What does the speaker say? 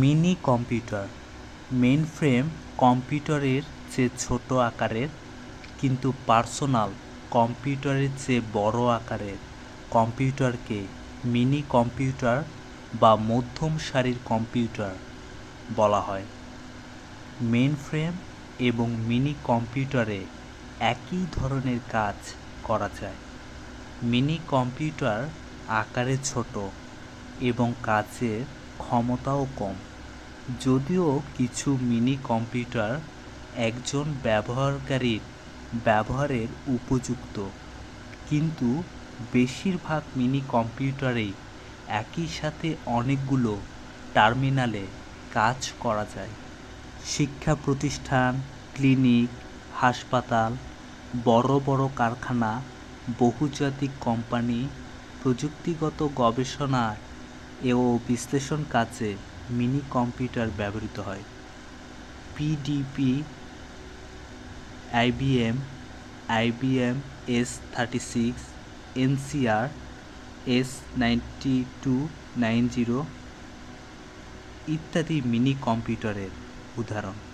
Mini computer. Mainframe কম্পিউটারের চেয়ে ছোট আকারের, কিন্তু পার্সোনাল কম্পিউটারের চেয়ে বড় আকারের কম্পিউটারকে মিনি কম্পিউটার বা মধ্যম সারির কম্পিউটার বলা হয়। মেইনফ্রেম এবং মিনি কম্পিউটারে একই ধরনের কাজ করা যায়। মিনি কম্পিউটার আকারে ছোট এবং কাজের ক্ষমতাও কম। যদিও কিছু মিনি কম্পিউটার একজন ব্যবহারকারীর ব্যবহারের উপযুক্ত, কিন্তু বেশিরভাগ মিনি কম্পিউটারেই একই সাথে অনেকগুলো টার্মিনালে কাজ করা যায়। শিক্ষা প্রতিষ্ঠান, ক্লিনিক, হাসপাতাল, বড় বড় কারখানা, বহুজাতিক কোম্পানি, প্রযুক্তিগত গবেষণা ও বিশ্লেষণ কাজে মিনি কম্পিউটার ব্যবহৃত হয়। PDP, IBM IBM S thirty six, NCR, S ninety two nine zero ইত্যাদি মিনি কম্পিউটারের উদাহরণ।